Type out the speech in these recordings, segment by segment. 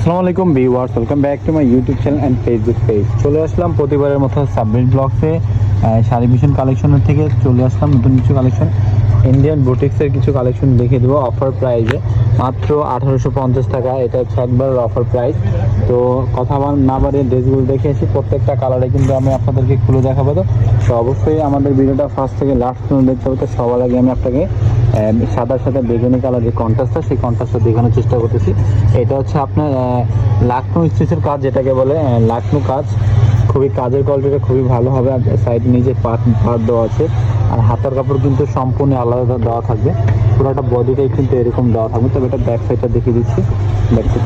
আসসালামু আলাইকুম viewers, welcome back to my YouTube channel and Facebook page চলে আসলাম প্রতিবারের মতো সাবমিট ব্লগসে শাড়ি মিশন কালেকশনের থেকে চলে আসলাম নতুন কিছু কালেকশন ইন্ডিয়ান বুটিক্সের কিছু কালেকশন দেখে দেবো অফার প্রাইজে মাত্র আঠারোশো পঞ্চাশ টাকা, এটা হচ্ছে একবার অফার প্রাইস তো কথা না বাড়িয়ে ড্রেসগুলো দেখে আসি, প্রত্যেকটা কালারে কিন্তু আমি আপনাদেরকে খুলে দেখাবো তো। অবশ্যই আমাদের ভিডিওটা ফার্স্ট থেকে লাস্ট পর্যন্ত দেখতে হবে তো, সবার আগে আমি আপনাকে সাদার সাথে বেগুনি কালার যে কন্ট্রাস্টটা সেই কন্ট্রাস্টটা দেখানোর চেষ্টা করতেছি। এটা হচ্ছে আপনার লাকনো স্টিচের কাজ, যেটাকে বলে লাকনো কাজ। খুবই কাজের কোয়ালিটিটা খুবই ভালো হবে, আর সাইড নিচে পাট পাট দেওয়া আছে। আর হাতার কাপড় কিন্তু সম্পূর্ণ আলাদা দেওয়া থাকবে। পুরোটা বডিটাই কিন্তু এরকম দেওয়া থাকবে। তবে এটা ব্যাক সাইডটা দেখিয়ে দিচ্ছি। ব্যাক সাইড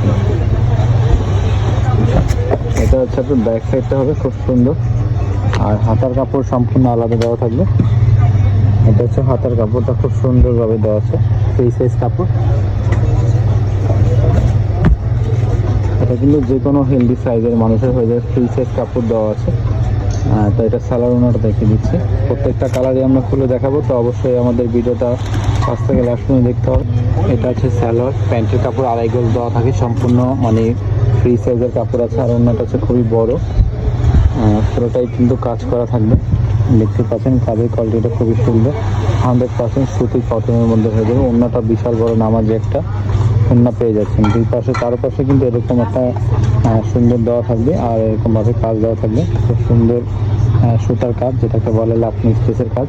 এটা হচ্ছে আপনার ব্যাক সাইডটা হবে, খুব সুন্দর। আর হাতার কাপড় সম্পূর্ণ আলাদা দেওয়া থাকবে। এটা হচ্ছে হাতার কাপড়টা খুব সুন্দরভাবে দেওয়া আছে ফ্রি সাইজ কাপড়। এটা কিন্তু যে কোনো হেলদি সাইজের মানুষের হয়ে যায় ফ্রি সাইজ কাপড় দেওয়া আছে। তো এটা সালোয়ার ওনাটা দেখিয়ে দিচ্ছি। প্রত্যেকটা কালারই আমরা খুলে দেখাবো, তো অবশ্যই আমাদের ভিডিওটা ফার্স্ট থেকে লাস্ট পর্যন্ত দেখতে হবে। এটা হচ্ছে স্যালোয়ার প্যান্টের কাপড়, আড়াই গোল দেওয়া থাকে, সম্পূর্ণ মানে ফ্রি সাইজের কাপড় আছে, আর অন্যটা হচ্ছে খুবই বড়। পুরোটাই কিন্তু কাজ করা থাকবে। দেখতে পাচ্ছেন কাজের কোয়ালিটিটা খুবই সুন্দর। হান্ড্রেড পার্সেন্ট সুতি কটনের মধ্যে হয়ে যাবে। অন্যটা বিশাল বড় নামাজ একটা অন্য পেয়ে যাচ্ছেন। দুই পাশে চারপাশে কিন্তু এরকম একটা সুন্দর দেওয়া থাকবে আর এরকমভাবে কাজ দেওয়া থাকবে। খুব সুন্দর সুতার কাজ, যেটাকে বলে লাফনি স্পেসের কাজ।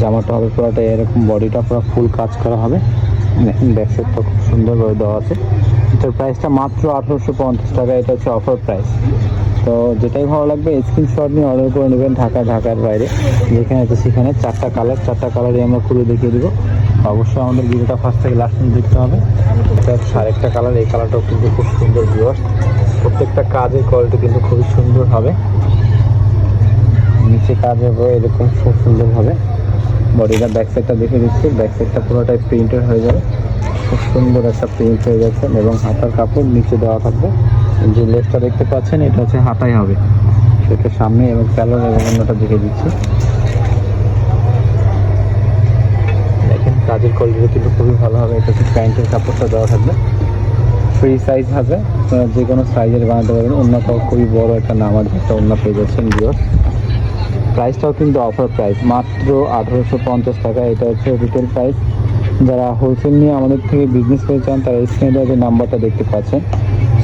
জামাটা হবে পুরোটা এরকম বডিটা পুরো ফুল কাজ করা হবে। ব্যাক সাইডটা খুব সুন্দরভাবে দেওয়া আছে। এটার প্রাইসটা মাত্র আঠারোশো পঞ্চাশ টাকা। এটা হচ্ছে অফার প্রাইস তো যেটাই ভালো লাগবে স্ক্রিনশট নিয়ে অর্ডার করে নেবেন ঢাকা, ঢাকার বাইরে। যেখানে আছে সেখানে চারটা কালার চারটা কালারই আমরা খুলে দেখিয়ে দেবো। অবশ্যই আমাদের ভিডিওটা ফার্স্ট থেকে লাস্ট দেখতে হবে। এটা আরেকটা কালার এই কালারটাও কিন্তু খুব সুন্দর ভিউয়ার্স প্রত্যেকটা কাজের কোয়ালিটি কিন্তু খুবই সুন্দর হবে। নিচে কাজ হবে, এরকম খুব সুন্দর হবে। বডিটা ব্যাক সাইডটা দেখে দিচ্ছি। ব্যাক সাইডটা পুরোটাই প্রিন্টেড হয়ে যাবে। খুব সুন্দর একটা প্রিন্ট হয়ে যাচ্ছে এবং হাতার কাপড় নিচে দেওয়া থাকবে। যে লেসটা দেখতে পাচ্ছেন, এটা হচ্ছে হাতাই হবে। সেটা সামনে এবং স্যালোর এবং অন্যটা দেখে দিচ্ছি। দেখেন, কাজের কোয়ালিটি কিন্তু খুবই ভালো হবে। এটা হচ্ছে প্যান্টের কাপড়টা দেওয়া থাকবে। ফ্রি সাইজ হবে। আপনারা যে কোনো সাইজের বানাতে পারবেন। অন্যটাও খুবই বড় একটা নামাজ একটা অন্য পেয়ে যাচ্ছেন ভিউয়ার্স প্রাইসটাও কিন্তু অফার প্রাইস মাত্র আঠারোশো পঞ্চাশ টাকা। এটা হচ্ছে রিটেল প্রাইস যারা হোলসেল নিয়ে আমাদের থেকে বিজনেস করে চান, তারা স্ক্রিনে যে নাম্বারটা দেখতে পাচ্ছেন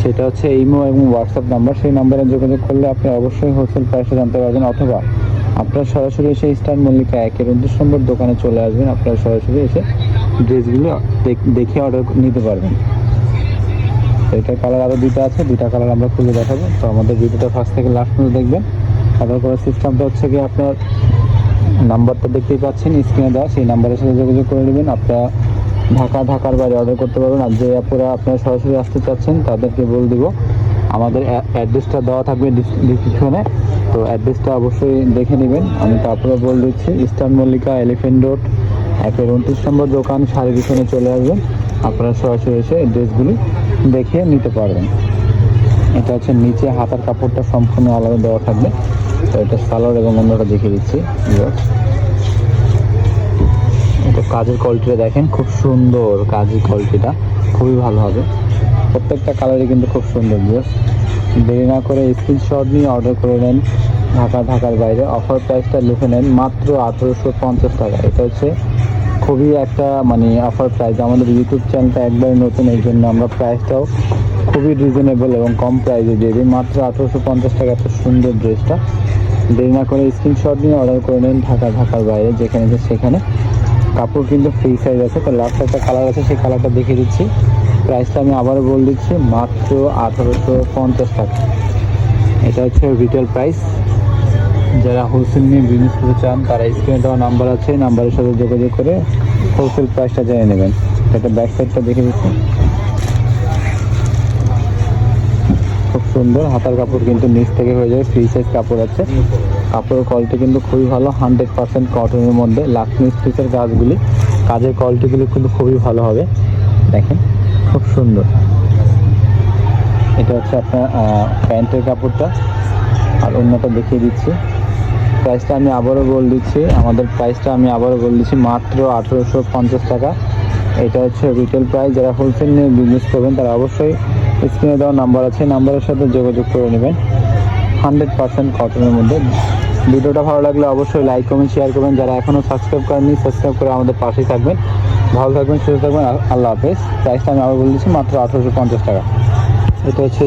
সেটা হচ্ছে ইমো এবং হোয়াটসঅ্যাপ নাম্বার সেই নাম্বারে যোগাযোগ করলে আপনি অবশ্যই হোলসেল প্রাইসটা জানতে পারবেন, অথবা আপনারা সরাসরি এসে স্টার মল্লিকা একের উনত্রিশ নম্বর দোকানে চলে আসবেন। আপনারা সরাসরি এসে ড্রেসগুলো দেখে অর্ডার নিতে পারবেন। তো এটার কালার আরও দুটো আছে দুটা কালার আমরা খুলে দেখাবো। তো আমাদের ভিডিওটা ফার্স্ট থেকে লাস্ট পর্যন্ত দেখবেন। অর্ডার করার সিস্টেমটা হচ্ছে কি আপনার নাম্বারটা দেখতেই পাচ্ছেন স্ক্রিনে দেওয়া। সেই নাম্বারের সাথে যোগাযোগ করে নেবেন। আপনারা ঢাকা ঢাকার বাইরে অর্ডার করতে পারবেন। আর যে অ্যাপরা আপনারা সরাসরি আসতে চাচ্ছেন, তাদেরকে বলে দিব। আমাদের অ্যাড্রেসটা দেওয়া থাকবে ডিসক্রিপশনে তো অ্যাড্রেসটা অবশ্যই দেখে নেবেন। আমি তারপরে বলে দিচ্ছি, ইস্টার্ন মল্লিকা এলিফেন্ট রোড, একের উনত্রিশ নম্বর দোকান, শাড়ি পিছনে চলে আসবেন। আপনারা সরাসরি এসে ড্রেসগুলি দেখে নিতে পারবেন। এটা হচ্ছে নিচে হাতার কাপড়টা সম্পূর্ণ আলাদা দেওয়া থাকবে। তো এটা সালোয়ার এবং অন্যটা দেখিয়ে দিচ্ছি। এটা কাজের কোয়ালিটিটা দেখেন, খুব সুন্দর কাজের কোয়ালিটিটা খুবই ভালো হবে। প্রত্যেকটা কালারই কিন্তু খুব সুন্দর ভিউয়ার্স দেরি না করে স্ক্রিনশট নিয়ে অর্ডার করে নেন ঢাকা, ঢাকার বাইরে। অফার প্রাইসটা লিখে নেন মাত্র আঠেরোশো পঞ্চাশ টাকা। এটা হচ্ছে খুবই একটা মানে অফার প্রাইস আমাদের ইউটিউব চ্যানেলটা একবারই নতুন, এই জন্য আমরা প্রাইসটাও খুবই রিজনেবল এবং কম প্রাইসে দিয়ে দিই। মাত্র আঠেরোশো পঞ্চাশ টাকা এত সুন্দর ড্রেসটা দেরি না করে স্ক্রিনশট নিয়ে অর্ডার করে নেন ঢাকা, ঢাকার বাইরে, যেখানে সেখানে। কাপড় কিন্তু ফ্রি সাইজ আছে, তো লাস্ট একটা কালার আছে, সেই কালারটা দেখিয়ে দিচ্ছি। প্রাইসটা আমি আবারও বলে দিচ্ছি, মাত্র আঠারোশো পঞ্চাশ টাকা। এটা হচ্ছে রিটেল প্রাইস যারা হোলসেল নিয়ে বিজনেস করতে চান, তারা স্ক্রিনে দেওয়া নাম্বার আছে নাম্বারের সাথে যোগাযোগ করে হোলসেল প্রাইসটা জেনে নেবেন। এটা ব্যাক সাইডটা দেখে দিচ্ছি। খুব সুন্দর, হাতার কাপড় কিন্তু নিচ থেকে হয়ে যাবে ফ্রি সাইজ কাপড় আছে। কাপড়ের কোয়ালিটি কিন্তু খুবই ভালো হান্ড্রেড পার্সেন্ট কটনের মধ্যে লাকমি স্টিচের কাজগুলি কাজের কোয়ালিটিগুলি কিন্তু খুবই ভালো হবে। দেখেন, খুব সুন্দর। এটা হচ্ছে আপনার প্যান্টের কাপড়টা। আর অন্যটা দেখিয়ে দিচ্ছি। প্রাইসটা আমি আবারও বলে দিচ্ছি। আমাদের প্রাইসটা আমি আবারও বলে দিচ্ছি। মাত্র আঠেরোশো পঞ্চাশ টাকা। এটা হচ্ছে রিটেল প্রাইস যারা হোলসেল নিয়ে বিজনেস করবেন, তারা অবশ্যই স্ক্রিনে দেওয়া নাম্বার আছে। নাম্বারের সাথে যোগাযোগ করে নেবেন। হান্ড্রেড পার্সেন্ট কটনের মধ্যে ভিডিওটা ভালো লাগলে অবশ্যই লাইক কমেন্ট শেয়ার করবেন। যারা এখনও সাবস্ক্রাইব করেননি সাবস্ক্রাইব করে আমাদের পাশেই থাকবেন। ভালো থাকবেন, সুস্থ থাকবেন আল্লাহ হাফেজ। প্রাইসটা আমি আবার বলে দিচ্ছি, মাত্র আঠারোশো পঞ্চাশ টাকা। এটা হচ্ছে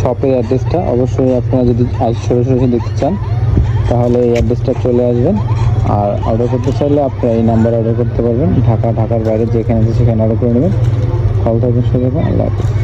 শপের অ্যাড্রেসটা অবশ্যই আপনারা যদি আজ সরাসরি এসে দেখতে চান, তাহলে এই অ্যাড্রেসটা চলে আসবেন। আর অর্ডার করতে চাইলে আপনারা এই নাম্বারে অর্ডার করতে পারবেন। ঢাকা, ঢাকার বাইরে যেখানে আছে সেখানে অর্ডার করে নেবেন। ভালো থাকবেন, সুস্থ থাকবেন, আল্লাহ হাফেজ।